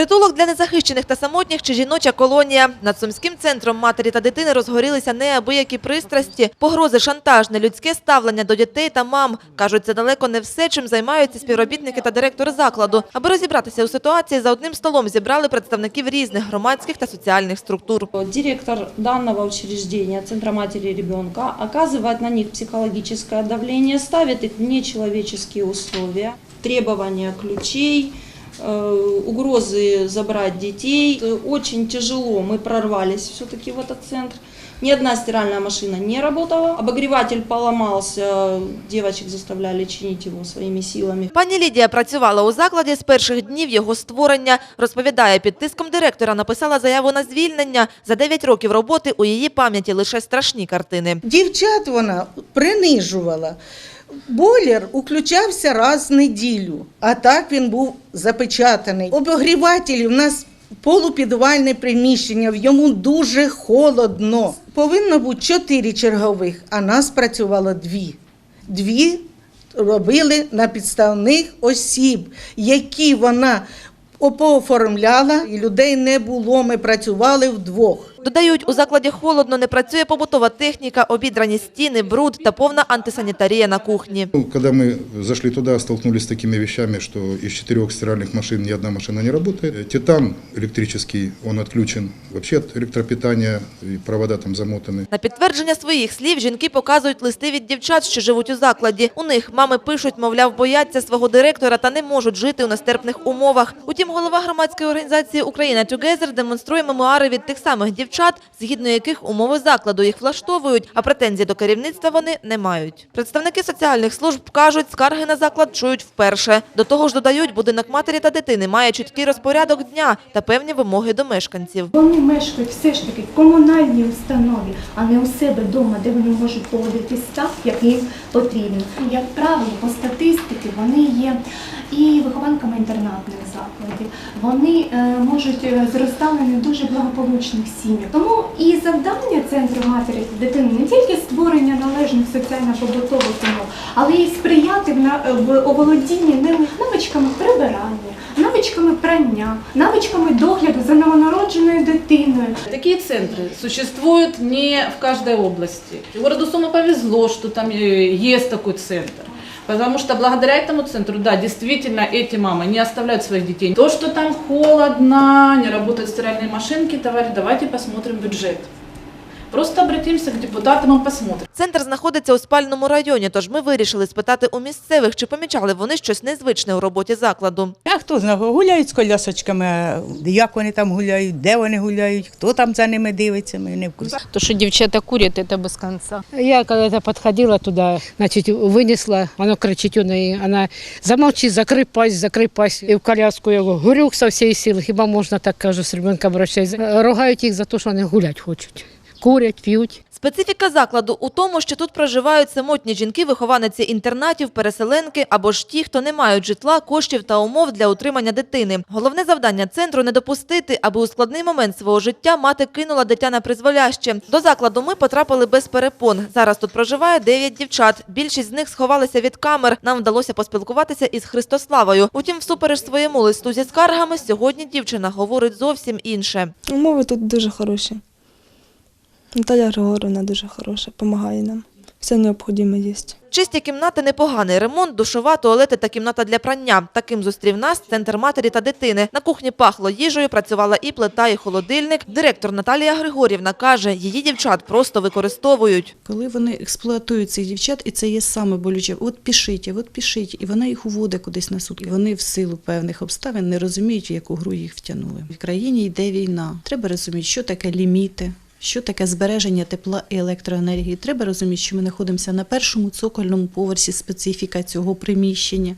Притулок для незахищених та самотніх чи жіноча колонія. Над Сумським центром матері та дитини розгорілися неабиякі пристрасті, погрози, шантаж, нелюдське ставлення до дітей та мам. Кажуть, це далеко не все, чим займаються співробітники та директори закладу. Аби розібратися у ситуації, за одним столом зібрали представників різних громадських та соціальних структур. Директор данного учреждения, Центра матери и ребенка, оказывает на них психологическое давление, ставит их в нечеловеческие условия, требования ключей, угрозы забрать детей. Э, Очень тяжело мы прорвались все-таки в этот центр. Ни одна стиральная машина не работала. Обогреватель поломался, девочек заставляли чинить его своими силами. Пані Лідія працювала у закладі з перших днів його створення. Розповідає, під тиском директора написала заяву на звільнення. За 9 років роботи у її пам'яті лише страшні картини. Дівчат вона принижувала. Бойлер уключався раз в неділю, а так він був запечатаний. Обогрівателі в нас полупідвальне приміщення, в йому дуже холодно. Повинно бути чотири чергових, а нас працювало дві. Дві робили на підставних осіб, які вона пооформляла, і людей не було. Ми працювали вдвох. Додають, у закладі холодно, не працює побутова техніка, обідрані стіни, бруд та повна антисанітарія на кухні. Ну, Когда мы зашли туда, столкнулись с такими вещами, что из четырех стиральных машин ни одна машина не работает. Э, Титан электрический, он отключен вообще от электропитания, и провода там замотаны. На підтвердження своїх слів жінки показують листи від дівчат, що живуть у закладі. У них мами пишуть, мовляв, бояться свого директора та не можуть жити у нестерпних умовах. Утім, голова громадської організації Україна Together демонструє мемуари від тих самих дівчат, згідно яких умови закладу їх влаштовують, а претензій до керівництва вони не мають. Представники соціальних служб кажуть, скарги на заклад чують вперше. До того ж, додають, будинок матері та дитини має чіткий розпорядок дня та певні вимоги до мешканців. Вони мешкають все ж таки в комунальній установі, а не у себе вдома, де вони можуть поводитись так, як їм потрібно. Як правило, по статистиці вони є і вихованками інтернатних закладів. Вони е, можуть е, зростали не дуже благополучних сім'ях. Тому і завдання центру матері дитини не тільки створення належних соціально-побутових умов, але й сприяти в, на- в оволодінні ними навичками прибирання, навичками прання, навичками догляду за новонародженою дитиною. Такие центры существуют не в каждой области. Городу Сума повезло, что там есть такой центр. Потому что благодаря этому центру, да, действительно, эти мамы не оставляют своих детей. То, что там холодно, не работают стиральные машинки, товарищ, давайте посмотрим бюджет. Просто обратимся к депутатам и посмотрим. Центр знаходиться у спальному районі, тож ми вирішили спитати у місцевих, чи помічали вони щось незвичне у роботі закладу. А хто знає, гуляють з колясочками, а як вони там гуляють, де вони гуляють, хто там за ними дивиться, ми не в курсі. То, что девчата курят, это без конца. Я когда-то подходила туда, значит, вынесла, оно кричит, она, и она замолчи, закрой пасть, закрой пасть. И в коляску я говорю со всей силы, хіба можна так, кажу, з ребенком обращаюсь. Ругають їх за те, що вони гулять хочуть. Курять, п'ють. Специфіка закладу у тому, що тут проживають самотні жінки, вихованиці інтернатів, переселенки або ж ті, хто не мають житла, коштів та умов для утримання дитини. Головне завдання центру не допустити, аби у складний момент свого життя мати кинула дитя на призволяще. До закладу ми потрапили без перепон. Зараз тут проживає 9 дівчат. Більшість з них сховалися від камер. Нам вдалося поспілкуватися із Христославою. Утім, всупереч своєму листу зі скаргами, сьогодні дівчина говорить зовсім інше. Умови тут дуже хороші. Наталя Григорівна дуже хороша, допомагає нам. Все необхідне є. Чисті кімнати непоганий ремонт, душова, туалети та кімната для прання. Таким зустрів нас центр матері та дитини. На кухні пахло їжею, працювала і плита, і холодильник. Директор Наталія Григорівна каже, її дівчат просто використовують. Коли вони експлуатують цих дівчат, і це є саме болюче. От пішіть, от пішіть, і вона їх уводить кудись на суд. І вони в силу певних обставин не розуміють, в яку гру їх втягнули. В країні йде війна. Треба розуміти, що таке ліміти. Що таке збереження тепла і електроенергії? Треба розуміти, що ми знаходимося на першому цокольному поверсі специфіка цього приміщення,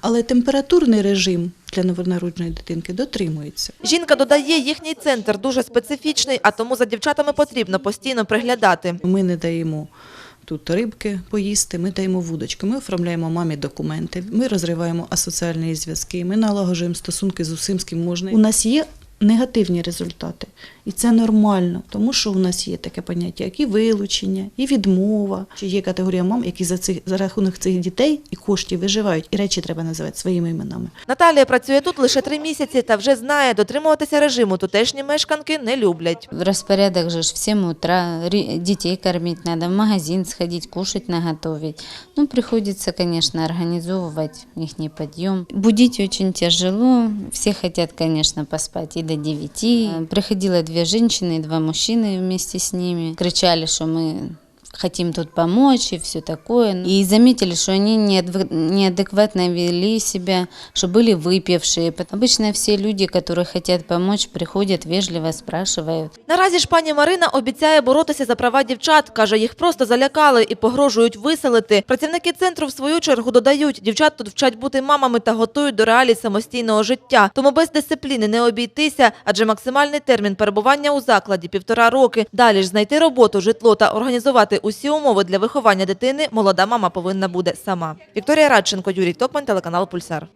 але температурний режим для новонародженої дитинки дотримується. Жінка додає, їхній центр дуже специфічний, а тому за дівчатами потрібно постійно приглядати. Ми не даємо тут рибки поїсти, ми даємо вудочки, ми оформляємо мамі документи, ми розриваємо асоціальні зв'язки, ми налагоджуємо стосунки з усім, з ким можна. У нас є негативні результати. І це нормально, тому що у нас є таке поняття, як і вилучення, і відмова. Чи є категорія мам, які за цих за рахунок цих дітей і коштів виживають, і речі треба називати своїми іменами. Наталія працює тут лише три місяці та вже знає, дотримуватися режиму тутешні мешканки не люблять. Распорядок же ж в 7 утра, ри- детей кормить надо, в магазин сходить, кушать наготовить. Ну, приходится, конечно, организовывать их подъем. Будить очень тяжело, все хотят, конечно, поспать и до 9. Э, Приходило две женщины и два мужчины вместе с ними, кричали, что мы хотим тут помочь и все такое. И заметили, что они неадв- неадекватно вели себя, что были выпившие. Обычно все люди, которые хотят помочь, приходят, вежливо спрашивают. Наразі ж пані Марина обіцяє боротися за права дівчат. Каже, їх просто залякали і погрожують виселити. Працівники центру в свою чергу додають, дівчат тут вчать бути мамами та готують до реалій самостійного життя. Тому без дисципліни не обійтися, адже максимальний термін перебування у закладі півтора роки. Далі ж знайти роботу, житло та організувати усі умови для виховання дитини молода мама повинна буде сама. Вікторія Радченко, Юрій Токман, телеканал Пульсар.